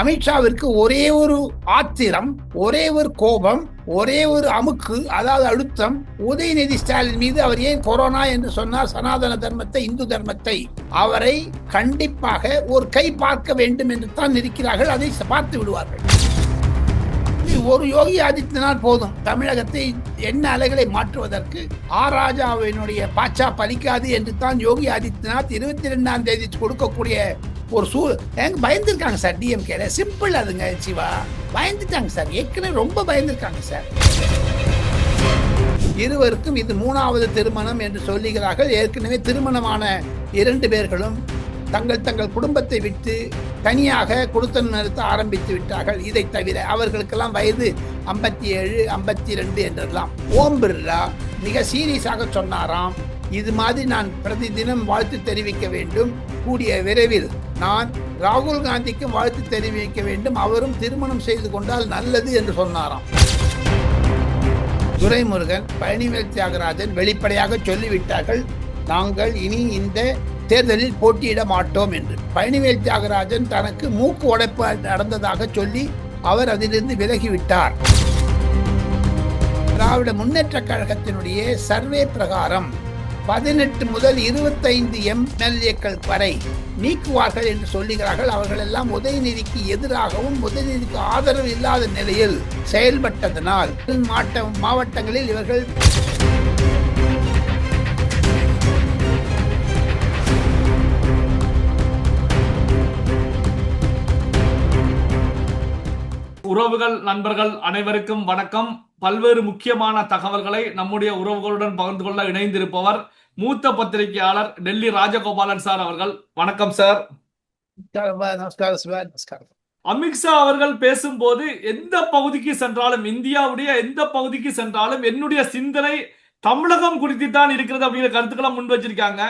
அமித்ஷாவிற்கு ஒரே ஒரு ஆத்திரம் ஒரே ஒரு கோபம் ஒரே ஒரு அமுக்கு அதாவது அழுத்தம் உதயநிதி ஸ்டாலின் மீது அவர் ஏன் கொரோனா என்று சொன்னார்? சனாதன தர்மத்தை இந்து தர்மத்தை. அவரை கண்டிப்பாக ஒரு கை பார்க்க வேண்டும் என்று தான் இருக்கிறார்கள் அதை பார்த்து விடுவார்கள். ஒரு யோகி ஆதித்யநாத் போதும். தமிழகத்தை என்ன அலைகளை மாற்றுவதற்கு ஆர் ராஜாவினுடைய பாச்சா பலிக்காது என்று தான் யோகி ஆதித்யநாத் இருபத்தி ரெண்டாம் தேதி கொடுக்கக்கூடிய ஒரு சூ எங்க பயந்துருக்காங்க சார் டிஎம்கேல சிம்பிள் அதுங்க சிவா. பயந்துட்டாங்க சார். ஏற்கனவே ரொம்ப பயந்துருக்காங்க சார். இருவருக்கும் இது மூணாவது திருமணம் என்று சொல்லுகிறார்கள். ஏற்கனவே திருமணமான இரண்டு பேர்களும் தங்கள் தங்கள் குடும்பத்தை விட்டு தனியாக குடுத்தம் நிறுத்த ஆரம்பித்து விட்டார்கள். இதை தவிர அவர்களுக்கெல்லாம் வயது ஐம்பத்தி ஏழு ஐம்பத்தி ரெண்டு என்றெல்லாம். ஓம் பிர்லா மிக சீரியஸாக சொன்னாராம். இது மாதிரி நான் பிரதி தினம் வாழ்த்து தெரிவிக்க வேண்டும். கூடிய விரைவில் நான் ராகுல் காந்திக்கும் வாழ்த்து தெரிவிக்க வேண்டும். அவரும் திருமணம் செய்து கொண்டால் நல்லது என்று சொன்னாராம். துரைமுருகன் பழனிவேல் தியாகராஜன் வெளிப்படையாக சொல்லிவிட்டார்கள் நாங்கள் இனி இந்த தேர்தலில் போட்டியிட மாட்டோம் என்று. பழனிவேல் தியாகராஜன் தனக்கு மூக்கு உடைப்பு நடந்ததாக சொல்லி அவர் அதிலிருந்து விலகிவிட்டார். திராவிட முன்னேற்ற கழகத்தினுடைய சர்வே பிரகாரம் பதினெட்டு முதல் இருபத்தைந்து எம்எல்ஏக்கள் வரை நீக்குவார்கள் என்று சொல்லுகிறார்கள். அவர்கள் எல்லாம் உதயநிதிக்கு எதிராகவும் உதயநிதிக்கு ஆதரவு இல்லாத நிலையில் செயல்பட்டதனால் மாவட்ட மாவட்டங்களில் இவர்கள் உறவுகள் நண்பர்கள் அனைவருக்கும் வணக்கம். பல்வேறு முக்கியமான தகவல்களை நம்முடைய உறவுகளுடன் பகிர்ந்து கொள்ள இணைந்திருப்பவர் மூத்த பத்திரிகையாளர் டெல்லி ராஜகோபாலன் சார் அவர்கள். வணக்கம் சார். நமஸ்காரம் அமித்ஷா அவர்கள் பேசும்போது எந்த பகுதிக்கு சென்றாலும் இந்தியாவுடைய எந்த பகுதிக்கு சென்றாலும் என்னுடைய சிந்தனை தமிழகம் குறித்து தான் இருக்கிறது அப்படிங்கிற கருத்துக்களை முன் வச்சிருக்காங்க.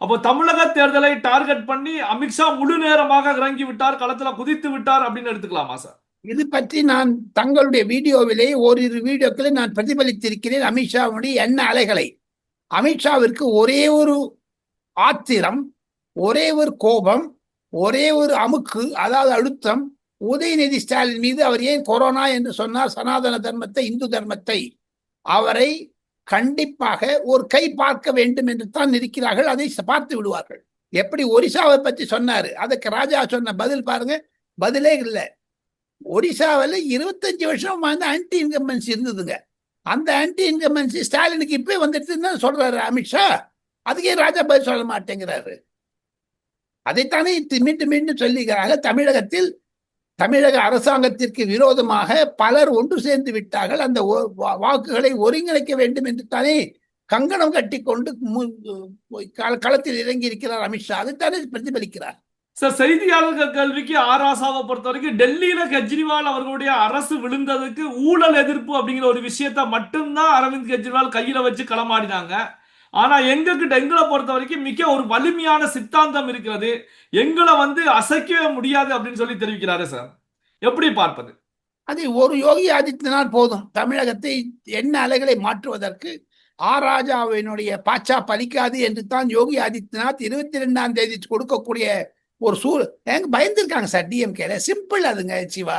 அப்போ தமிழக தேர்தலை டார்கெட் பண்ணி அமித்ஷா முழு நேரமாக இறங்கி விட்டார் களத்துல குதித்து விட்டார் அப்படின்னு எடுத்துக்கலாமா சார்? இது பற்றி நான் தங்களுடைய வீடியோவிலே ஓரிரு வீடியோக்களை நான் பிரதிபலித்திருக்கிறேன் அமித்ஷாவுடைய எண்ண அலைகளை. அமித்ஷாவிற்கு ஒரே ஒரு ஆத்திரம் ஒரே ஒரு கோபம் ஒரே ஒரு அமுக்கு அதாவது அழுத்தம். உதயநிதி ஸ்டாலின் மீது அவர் ஏன் கொரோனா என்று சொன்னார்? சனாதன தர்மத்தை இந்து தர்மத்தை. அவரை கண்டிப்பாக ஒரு கை பார்க்க வேண்டும் என்று தான் இருக்கிறார்கள். அதை பார்த்து விடுவார்கள். எப்படி ஒரிசாவை பற்றி சொன்னாரு? அதுக்கு ராஜா சொன்ன பதில் பாருங்க. பதிலே இல்லை. ஒடிசாவில் இருபத்தஞ்சு வருஷம் வந்து ஆன்டி இன்கம்பன்சி இருந்ததுங்க. அந்த ஆன்டி இன்கம்பன்சி ஸ்டாலினுக்கு இப்பே வந்துட்டுன்னு சொல்றாரு அமித்ஷா அதுக்கே ராஜா பதில் சொல்ல மாட்டேங்கிறாரு. அதைத்தானே மீண்டும் மீண்டும் சொல்லுகிறார்கள் தமிழகத்தில் தமிழக அரசாங்கத்திற்கு விரோதமாக பலர் ஒன்று சேர்ந்து விட்டார்கள். அந்த வாக்குகளை ஒருங்கிணைக்க வேண்டும் என்று தானே கங்கணம் கட்டி கொண்டு களத்தில் இறங்கி இருக்கிறார் அமித்ஷா அதைத்தானே பிரதிபலிக்கிறார். சார் செய்தியாளர்கள் கேள்விக்கு ஆராசாவை பொறுத்த வரைக்கும் டெல்லியில கெஜ்ரிவால் அவர்களுடைய அரசு விழுந்ததுக்கு ஊழல் எதிர்ப்பு அப்படிங்கிற ஒரு விஷயத்த மட்டும்தான் அரவிந்த் கெஜ்ரிவால் கையில வச்சு களமாடினாங்க. ஆனா எங்ககிட்ட எங்களை பொறுத்த வரைக்கும் மிக ஒரு வலிமையான சித்தாந்தம் இருக்கிறது. எங்களை வந்து அசைக்கவே முடியாது அப்படின்னு சொல்லி தெரிவிக்கிறாரு சார் எப்படி பார்ப்பது? அது ஒரு யோகி ஆதித்யநாத் போதும். தமிழகத்தை என்ன அலைகளை மாற்றுவதற்கு ஆர் ராஜாவினுடைய பாச்சா பலிக்காது என்று தான் யோகி ஆதித்யநாத் இருபத்தி ரெண்டாம் தேதி கொடுக்கக்கூடிய ஒரு சூழ் எங்க பயந்துருக்காங்க சார் டிஎம்கேல சிம்பிள் அதுங்க சிவா.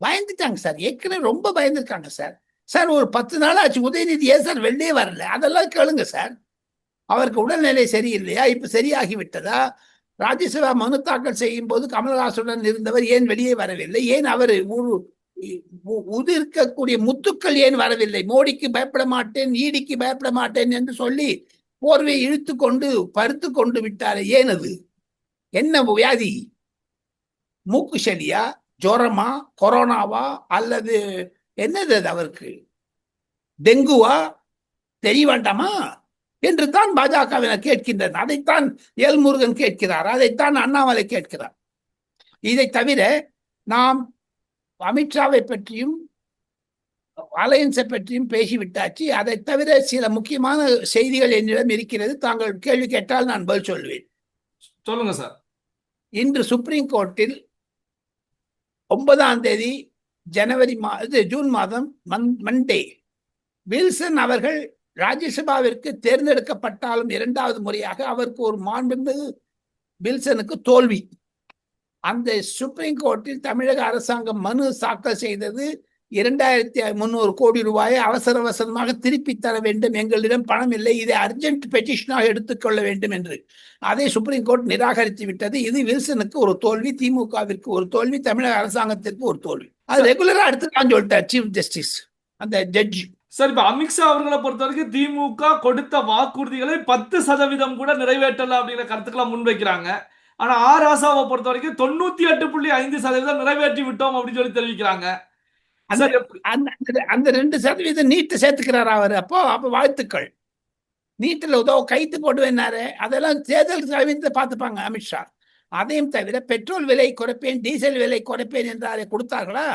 பயந்துட்டாங்க சார். ஏற்கனவே ரொம்ப பயந்துருக்காங்க சார். சார் ஒரு பத்து நாள் ஆச்சு. உதயநிதி ஏன் சார் வெளியே வரல? அதெல்லாம் கேளுங்க சார். அவருக்கு உடல்நிலை சரியில்லையா? இப்போ சரியாகிவிட்டதா ராஜ்யசபா மனு தாக்கல் செய்யும் போது கமலஹாசனுடன் இருந்தவர் ஏன் வெளியே வரவில்லை? ஏன் அவர் உதிர்க்கக்கூடிய முத்துக்கள் ஏன் வரவில்லை? மோடிக்கு பயப்பட மாட்டேன் ஈடிக்கு பயப்பட மாட்டேன் என்று சொல்லி போர்வை இழுத்து கொண்டு பருத்து கொண்டு விட்டாரே. ஏன் அது? என்ன வியாதி? மூக்கு செடியா ஜுரமா? கொரோனாவா? அல்லது என்னது அது அவருக்கு? டெங்குவா? தெரிய வேண்டாமா என்று தான் பாஜகவினர் கேட்கின்றனர். அதைத்தான் ஏல்முருகன் கேட்கிறார். அதைத்தான் அண்ணாமலை கேட்கிறார். இதை தவிர நாம் அமித்ஷாவை பற்றியும் அலையன்ஸை பற்றியும் பேசிவிட்டாச்சு. அதை தவிர சில முக்கியமான செய்திகள் என்னிடம் இருக்கிறது. தாங்கள் கேள்வி கேட்டால் நான் பதில் சொல்வேன். சொல்லுங்க சார். இன்று சுப்ரீம் கோர்ட்டில் ஒன்பதாம் தேதி ஜனவரி மா இது ஜூன் மாதம் மன் மண்டே வில்சன் அவர்கள் ராஜ்யசபாவிற்கு தேர்ந்தெடுக்கப்பட்டாலும் இரண்டாவது முறையாக அவருக்கு ஒரு மாண்புமிகு வில்சனுக்கு தோல்வி. அந்த சுப்ரீம் கோர்ட்டில் தமிழக அரசாங்கம் மனு தாக்கல் செய்தது இரண்டாயிரத்தி முந்நூறு கோடி ரூபாயை அவசர அவசரமாக திருப்பி தர வேண்டும். எங்களிடம் பணம் இல்லை. இதை அர்ஜென்ட் பெட்டிஷனாக எடுத்துக்கொள்ள வேண்டும் என்று. அதை சுப்ரீம் கோர்ட் நிராகரித்து விட்டது. இது வில்சனுக்கு ஒரு தோல்வி திமுகவிற்கு ஒரு தோல்வி தமிழக அரசாங்கத்திற்கு ஒரு தோல்வி. அது ரெகுலரா எடுத்துக்கலாம் சொல்லிட்டார் சீஃப் ஜஸ்டிஸ் அந்த ஜட்ஜ் சார் இப்ப அமித்ஷா அவர்களை பொறுத்த வரைக்கும் திமுக கொடுத்த வாக்குறுதிகளை பத்து சதவீதம் கூட நிறைவேற்றல அப்படிங்கிற கருத்துக்களை முன்வைக்கிறாங்க. ஆனா ஆ ராசாவை பொறுத்த வரைக்கும் தொண்ணூத்தி எட்டு புள்ளி ஐந்து சதவீதம் நிறைவேற்றி விட்டோம் அப்படின்னு சொல்லி தெரிவிக்கிறாங்க. அந்த அந்த அந்த- ரெண்டு சதவீதம் நீட்டு சேர்த்துக்கிறார் அவர். அப்போ அப்போ வாழ்த்துக்கள். நீட்டில் உதவ கைத்து போடுவேன்னாரு அதெல்லாம் தேர்தல் சதவீதத்தை பார்த்துப்பாங்க அமித்ஷா அதையும் தவிர பெட்ரோல் விலை குறைப்பேன் டீசல் விலை குறைப்பேன் என்றாரே கொடுத்தார்களா?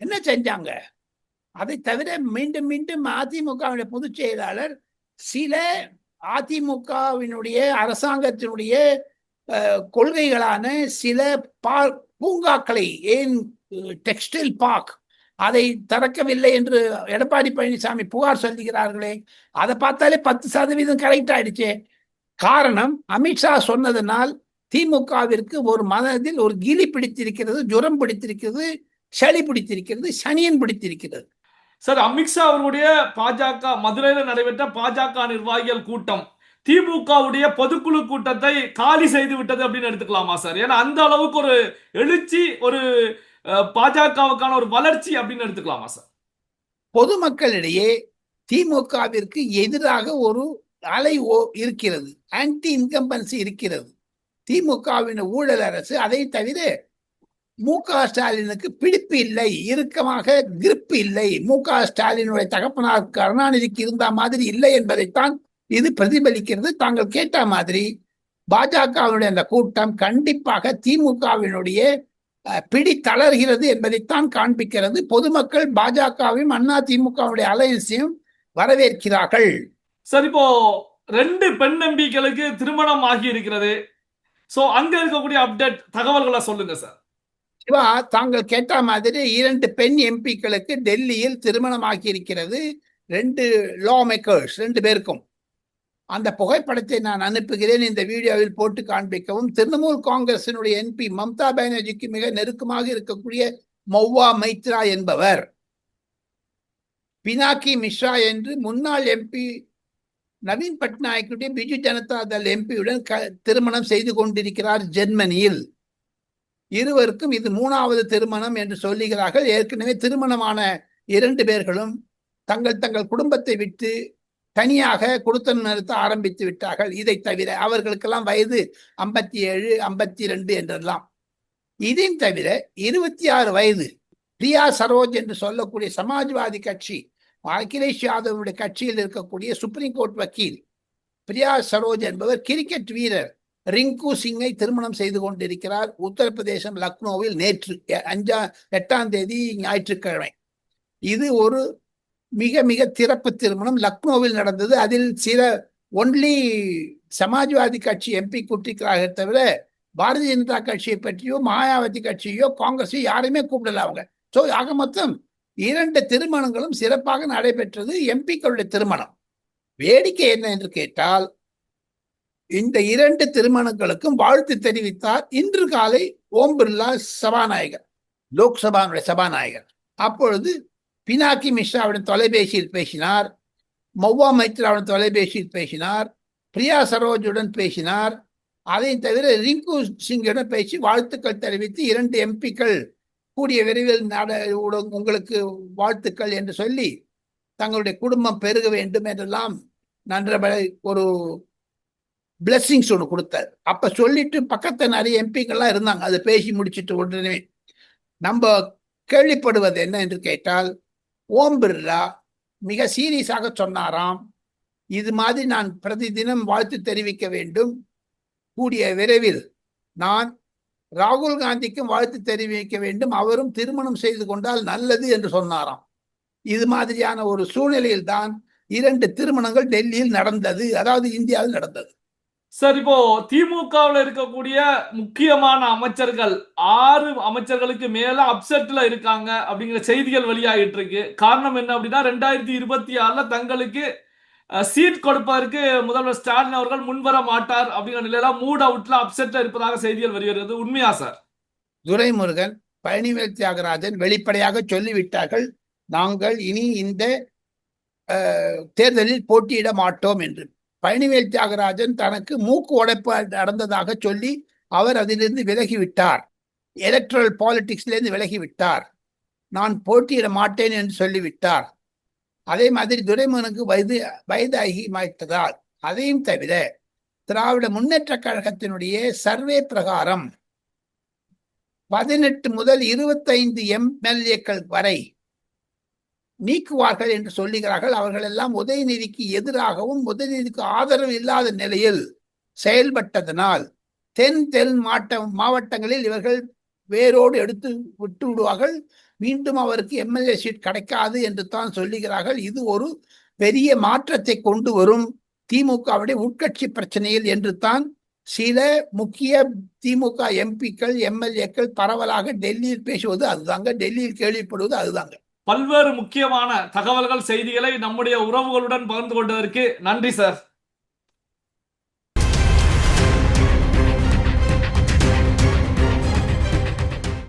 என்ன செஞ்சாங்க? அதை தவிர மீண்டும் மீண்டும் அதிமுகவினுடைய பொதுச் செயலாளர் சில அதிமுகவினுடைய அரசாங்கத்தினுடைய கொள்கைகளான சில பா பூங்காக்களை ஏன் டெக்ஸ்டைல் பார்க் அதை திறக்கவில்லை என்று எடப்பாடி பழனிசாமி புகார் சொல்லுகிறார்களே அதை பார்த்தாலே பத்து சதவீதம் கரெக்ட் ஆயிடுச்சே. காரணம் அமித்ஷா சொன்னதனால் திமுகவிற்கு ஒரு மனதில் ஒரு கிலி பிடித்திருக்கிறது ஜுரம் பிடித்திருக்கிறது சளி பிடித்திருக்கிறது சனியன் பிடித்திருக்கிறது. சார் அமித்ஷா அவருடைய பாஜக மதுரையில் நடைபெற்ற பாஜக நிர்வாகிகள் கூட்டம் திமுகவுடைய பொதுக்குழு கூட்டத்தை காலி செய்து விட்டது அப்படின்னு எடுத்துக்கலாமா சார்? ஏன்னா அந்த அளவுக்கு ஒரு எழுச்சி ஒரு பாஜகவுக்கான ஒரு வளர்ச்சி அப்படின்னு எடுத்துக்கலாமா சார்? பொதுமக்களிடையே திமுகவிற்கு எதிராக ஒரு அலை ஓ- இருக்கிறது ஆன்டி இன்கம்பன்சி இருக்கிறது. திமுகவின் ஊழல் அரசு அதை தவிர மு க ஸ்டாலினுக்கு பிடிப்பு இல்லை இறுக்கமாக கிரிப் இல்லை. மு க ஸ்டாலினுடைய தகப்பனார் கருணாநிதிக்கு இருந்த மாதிரி இல்லை என்பதைத்தான் இது பிரதிபலிக்கிறது. தாங்கள் கேட்ட மாதிரி பாஜகவினுடைய அந்த கூட்டம் கண்டிப்பாக திமுகவினுடைய பிடி தளர்கிறது என்பதைத்தான் காண்பிக்கிறது. பொதுமக்கள் பாஜகவையும் அண்ணா திமுகவுடைய அலையன்ஸையும் வரவேற்கிறார்கள். சார் இப்போ ரெண்டு பெண் எம்பிக்களுக்கு திருமணம் ஆகி இருக்கிறது சோ அங்க இருக்கக்கூடிய அப்டேட் தகவல்களை சொல்லுங்க சார். சிவா தாங்கள் கேட்ட மாதிரி இரண்டு பெண் எம்பிக்களுக்கு டெல்லியில் திருமணம் ஆகியிருக்கிறது ரெண்டு லா மேக்கர்ஸ் ரெண்டு பேருக்கும். அந்த புகைப்படத்தை நான் அனுப்புகிறேன். இந்த வீடியோவில் போட்டு காண்பிக்கவும் திரிணாமுல் காங்கிரசினுடைய என்பி மம்தா பானர்ஜிக்கு மிக நெருக்கமாக இருக்கக்கூடிய மௌவா மைத்ரா என்பவர். பினாக்கி மிஸ்ரா என்று முன்னாள் எம்பி நவீன் பட்நாயக்குடைய பிஜு ஜனதா தள் எம்பியுடன் க- திருமணம் செய்து கொண்டிருக்கிறார் ஜெர்மனியில். இருவருக்கும் இது மூணாவது திருமணம் என்று சொல்லுகிறார்கள். ஏற்கனவே திருமணமான இரண்டு பேர்களும் தங்கள் தங்கள் குடும்பத்தை விட்டு தனியாக குடுத்தம் நிறுத்த ஆரம்பித்து விட்டார்கள். இதை தவிர அவர்களுக்கெல்லாம் வயது ஐம்பத்தி ஏழு ஐம்பத்தி ரெண்டு என்றெல்லாம். இதையும் தவிர இருபத்தி ஆறு வயது பிரியா சரோஜ் என்று சொல்லக்கூடிய சமாஜ்வாதி கட்சி அகிலேஷ் யாதவுடைய கட்சியில் இருக்கக்கூடிய சுப்ரீம் கோர்ட் வக்கீல் பிரியா சரோஜ் என்பவர் கிரிக்கெட் வீரர். ரிங்கு சிங்கை திருமணம் செய்து கொண்டிருக்கிறார். உத்தரப்பிரதேசம் லக்னோவில் நேற்று எ- அஞ்சா எட்டாம் தேதி ஞாயிற்றுக்கிழமை. இது ஒரு மிக மிக திறப்பு திருமணம். லக்னோவில் நடந்தது. அதில் சில ஒன்லி சமாஜ்வாதி கட்சி எம்பி கூட்டிருக்கிறார்கள் தவிர பாரதிய ஜனதா கட்சியை பற்றியோ மாயாவதி கட்சியோ காங்கிரஸையோ யாரையுமே கூப்பிடல அவங்க. ஸோ ஆக மொத்தம் இரண்டு திருமணங்களும் சிறப்பாக நடைபெற்றது எம்பிக்களுடைய திருமணம். வேடிக்கை என்ன என்று கேட்டால் இந்த இரண்டு திருமணங்களுக்கும் வாழ்த்து தெரிவித்தார் இன்று காலை ஓம் பிர்லா சபாநாயகர் லோக்சபாவுடைய சபாநாயகர். அப்பொழுது பினாக்கி மிஸ்ராவிடம் தொலைபேசியில் பேசினார். மௌவா மைத்ராவுடன் தொலைபேசியில் பேசினார். பிரியா சரோஜுடன் பேசினார். அதையும் தவிர ரிங்கு சிங்குடன் பேசி வாழ்த்துக்கள் தெரிவித்து இரண்டு எம்பிக்கள் கூடிய விரைவில் நட உட- உங்களுக்கு வாழ்த்துக்கள் என்று சொல்லி தங்களுடைய குடும்பம் பெருக வேண்டும் என்றெல்லாம் நன்றபடி ஒரு பிளெஸ்ஸிங்ஸ் ஒன்று கொடுத்தார். அப்போ சொல்லிட்டு பக்கத்தில் நிறைய எம்பிக்கள்லாம் இருந்தாங்க. அதை பேசி முடிச்சிட்டு உடனே நம்ம கேள்விப்படுவது என்ன என்று கேட்டால் ஓம் பிர்லா மிக சீரியஸாக சொன்னாராம். இது மாதிரி நான் பிரதி தினம் வாழ்த்து தெரிவிக்க வேண்டும். கூடிய விரைவில் நான் ராகுல் காந்திக்கும் வாழ்த்து தெரிவிக்க வேண்டும். அவரும் திருமணம் செய்து கொண்டால் நல்லது என்று சொன்னாராம். இது மாதிரியான ஒரு சூழ்நிலையில் தான் இரண்டு திருமணங்கள் டெல்லியில் நடந்தது. அதாவது இந்தியாவில் நடந்தது. சார் இப்போ திமுகவில் இருக்கக்கூடிய முக்கியமான அமைச்சர்கள் ஆறு அமைச்சர்களுக்கு மேல அப்செட்ல இருக்காங்க அப்படிங்கிற செய்திகள் வெளியாகிட்டு இருக்கு. காரணம் என்ன அப்படின்னா ரெண்டாயிரத்தி இருபத்தி ஆறுல தங்களுக்கு சீட் கொடுப்பதற்கு முதல்வர் ஸ்டாலின் அவர்கள் முன்வர மாட்டார் அப்படிங்கிற நிலையில மூட் அவுட்ல அப்செட்ல இருப்பதாக செய்திகள் வெளிவருகிறது. உண்மையா சார் துரைமுருகன் பழனிவேல் தியாகராஜன் வெளிப்படையாக சொல்லிவிட்டார்கள் நாங்கள் இனி இந்த தேர்தலில் போட்டியிட மாட்டோம் என்று. பழனிவேல் தியாகராஜன் தனக்கு மூக்கு உடைப்பு நடந்ததாக சொல்லி அவர் அதிலிருந்து விலகிவிட்டார். எலக்ட்ரல் பாலிடிக்ஸ்லேருந்து விலகிவிட்டார். நான் போட்டியிட மாட்டேன் என்று சொல்லிவிட்டார். அதே மாதிரி துரைமுருகனுக்கு வயது வயது அதிகமாய்த்ததால் அதையும் தவிர திராவிட முன்னேற்ற கழகத்தினுடைய சர்வே பிரகாரம் பதினெட்டு முதல் இருபத்தைந்து எம்எல்ஏக்கள் வரை நீக்குவார்கள் என்று சொல்லுகிறார்கள். அவர்கள் எல்லாம் உதயநிதிக்கு எதிராகவும் உதயநிதிக்கு ஆதரவு இல்லாத நிலையில் செயல்பட்டதனால் தென் தென் மாட்ட மாவட்டங்களில் இவர்கள் வேரோடு எடுத்து விட்டு விடுவார்கள். மீண்டும் அவருக்கு எம்எல்ஏ சீட் கிடைக்காது என்று தான் சொல்லுகிறார்கள். இது ஒரு பெரிய மாற்றத்தை கொண்டு வரும் திமுகவுடைய உட்கட்சி பிரச்சனையில் என்று தான் சில முக்கிய திமுக எம்பிக்கள் எம்எல்ஏக்கள் பரவலாக டெல்லியில் பேசுவது அதுதாங்க. டெல்லியில் கேள்விப்படுவது அதுதாங்க. பல்வேறு முக்கியமான தகவல்கள் செய்திகளை நம்முடைய உறவுகளுடன் பகிர்ந்து கொண்டதற்கு நன்றி சார்.